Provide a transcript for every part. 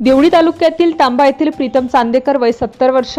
देवळी तालुक्यातील तांबा येथील प्रीतम चांदेकर वय सत्तर वर्ष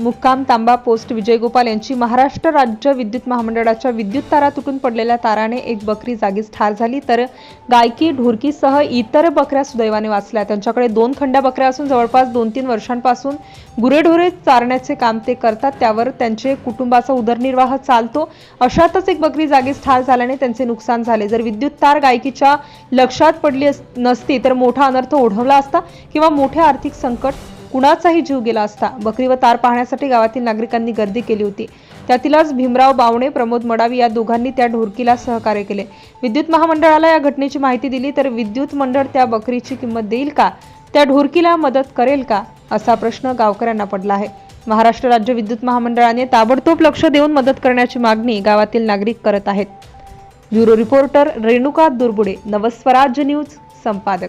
मुक्काम तांबा पोस्ट विजयगोपाल यांची महाराष्ट्र राज्य विद्युत महामंडळाच्या विद्युत तारा तुटून पडलेल्या ताराने एक बकरी जागीच ठार झाली. तर गायकी ढोरकीसह इतर बकऱ्या सुदैवाने वाचल्या. त्यांच्याकडे दोन खंड्या बकऱ्या असून जवळपास दोन तीन वर्षांपासून गुरेढोरे चारण्याचे काम ते करतात. त्यावर त्यांचे कुटुंबाचा उदरनिर्वाह चालतो. अशातच एक बकरी जागीच ठार झाल्याने त्यांचे नुकसान झाले. जर विद्युत तार गायकीच्या लक्षात पडली अस- नसती तर मोठा अनर्थ ओढवला असता किंवा मोठे आर्थिक संकट कुणाचाही जीव गेला असता बकरी व तार पाहण्यासाठी गावातील नागरिकांनी गर्दी केली होती. त्यातीलच भीमराव बावणे प्रमोद मडावी या दोघांनी त्या ढोरकीला सहकार्य केले. विद्युत महामंडळाला या घटनेची माहिती दिली तर विद्युत मंडळ त्या बकरीची किंमत देईल का? त्या ढोरकीला मदत करेल का? असा प्रश्न गावकऱ्यांना पडला आहे. महाराष्ट्र राज्य विद्युत महामंडळाने ताबडतोब लक्ष देऊन मदत करण्याची मागणी गावातील नागरिक करत आहेत. Bureau reporter Renuka Durbude Navswarajya news संपादक.